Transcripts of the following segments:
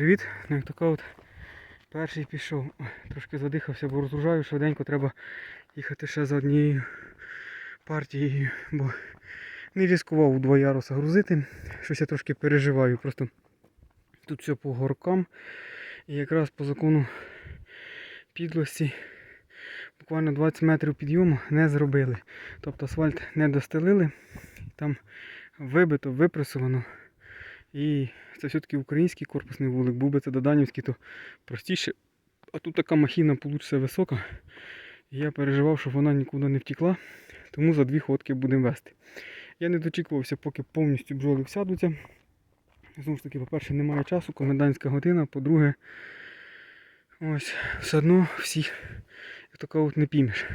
Привіт, ну як така от перший пішов. Трошки задихався, бо розгружаю, швиденько треба їхати ще за однією партією, бо не ризикував у два яруса грузити. Щось я трошки переживаю. Просто тут все по горкам. І якраз по закону підлості буквально 20 метрів підйому не зробили. Тобто асфальт не достелили, там вибито, випресовано. І це все-таки український корпусний вулик. Був би це доданівський, то простіше. А тут така махіна вийде висока. І я переживав, щоб вона нікуди не втекла. Тому за дві ходки будемо вести. Я не дочікувався, поки повністю бджоли всядуться. Знову ж таки, по-перше, немає часу, комендантська година, по-друге, ось, все одно всіх як от не піймеш.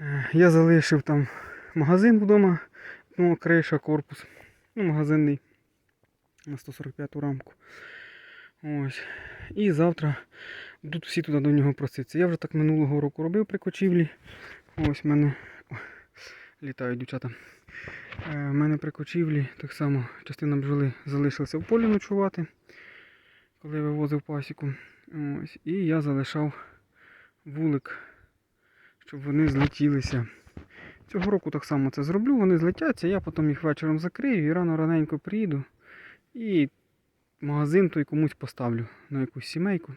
Е, Я залишив там магазин вдома, ну, криша, корпус, ну, магазинний на 145 рамку. Ось. І завтра будуть всі туди до нього проситися. Я вже так минулого року робив при кочівлі. Ось в мене О, літають дівчата. Е, в мене при кочівлі так само частина бджоли залишилася в полі ночувати, коли я вивозив пасіку. Ось. І я залишав вулик, щоб вони злетілися. Цього року так само це зроблю, вони злетяться, я потім їх вечором закрию і рано раненько приїду. І магазин той комусь поставлю на якусь сімейку.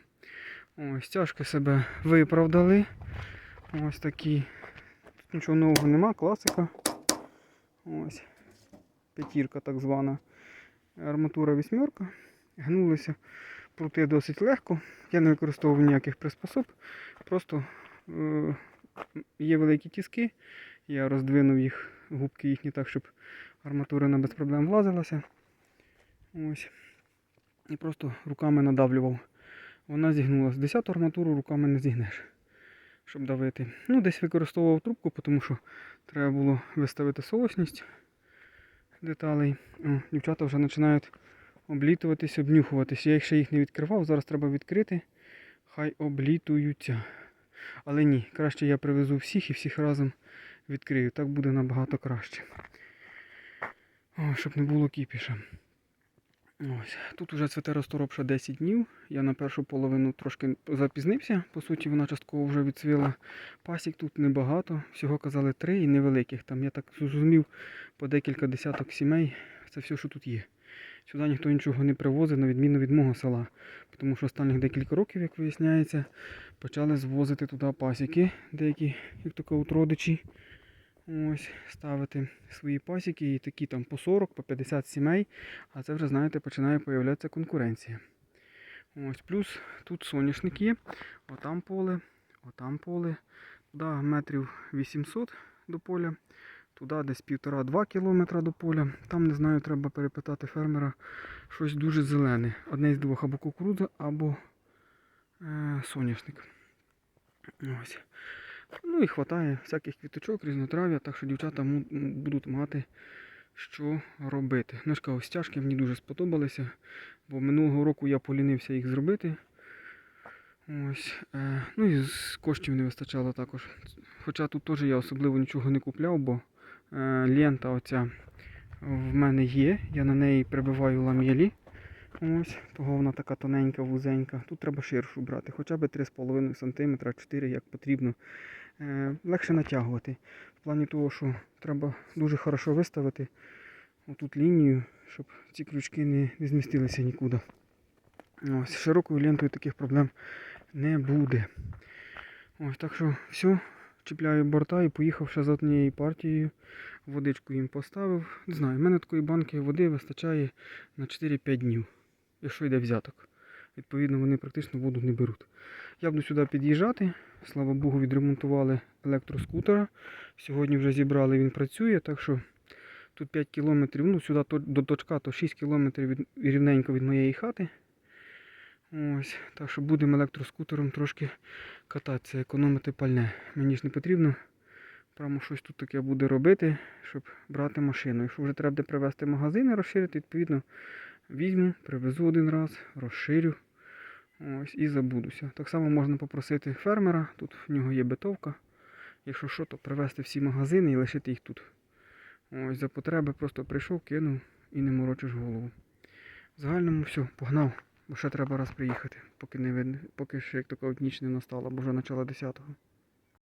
Ось тяжко себе виправдали. Ось такі. Тут нічого нового нема, класика. Ось. П'ятірка так звана. Арматура вісьмерка. Гнулися прути досить легко. Я не використовував ніяких приспособ. Просто е- є великі тіски. Я роздвинув їх, губки їхні так, щоб арматура не без проблем влазилася. Ось. І просто руками надавлював. Вона зігнулася. Десяту арматуру руками не зігнеш, щоб давити. Ну, десь використовував трубку, тому що треба було виставити соосність деталей. О, дівчата вже починають облітуватись, обнюхуватись. Я їх ще їх не відкривав, зараз треба відкрити. Хай облітуються. Але ні, краще я привезу всіх і всіх разом відкрию. Так буде набагато краще. О, щоб не було кіпіша. Ось. Тут вже цвете розторопша 10 днів. Я на першу половину трошки запізнився. По суті, вона частково вже відцвіла. Пасік тут небагато. Всього казали три і невеликих. Там я так зрозумів по декілька десяток сімей. Це все, що тут є. Сюди ніхто нічого не привозив, на відміну від мого села. Тому що останніх декілька років, як виясняється, почали звозити туди пасіки, деякі, як тако от родичі. Ось, ставити свої пасіки і такі там по 40, по 50 сімей, а це вже, знаєте, починає появлятися конкуренція. Ось, плюс тут соняшник є, отам поле, отам поле, туди метрів 800 до поля, туди десь 1,5-2 кілометра до поля. Там, не знаю, треба перепитати фермера щось дуже зелене. Одне з двох або кукурудза, або е, соняшник. Ось. Ну і вистачає всяких квіточок, різнотрав'я, так що дівчата будуть мати що робити. Ж кажу, стяжки мені дуже сподобалися, бо минулого року я полінився їх зробити. Ось. Е, ну і з коштів не вистачало також. Хоча тут теж я особливо нічого не купляв, бо е, лента оця в мене є. Я на неї прибиваю лам'ялі. Ось, того вона така тоненька, вузенька. Тут треба ширшу брати, хоча б 3,5 см, 4 як потрібно. Е, легше натягувати. В плані того, що треба дуже хорошо виставити отут лінію, щоб ці крючки не, не змістилися нікуди. Ось, з широкою лентою таких проблем не буде. Ось, так що все, чіпляю борта і поїхав ще за однією партією. Водичку їм поставив. Не знаю, в мене такої банки води вистачає на 4-5 днів, якщо йде взяток. Відповідно, вони практично воду не беруть. Я буду сюди під'їжджати. Слава Богу, відремонтували електроскутера. Сьогодні вже зібрали, він працює, так що тут 5 кілометрів, ну сюди до точка, то 6 кілометрів від, рівненько від моєї хати. Ось, так що будемо електроскутером трошки кататися, економити пальне. Мені ж не потрібно прямо щось тут таке буде робити, щоб брати машину. Якщо вже треба привезти магазини, розширити, відповідно, візьму, привезу один раз, розширю. Ось і забудуся. Так само можна попросити фермера, тут в нього є битовка. Якщо що, то привезти всі магазини і лишити їх тут. Ось за потреби просто прийшов, кинув і не морочиш голову. В загальному все, погнав. Бо ще треба раз приїхати, поки не видно, поки ще як така ніч не настала, бо вже начало 10-го.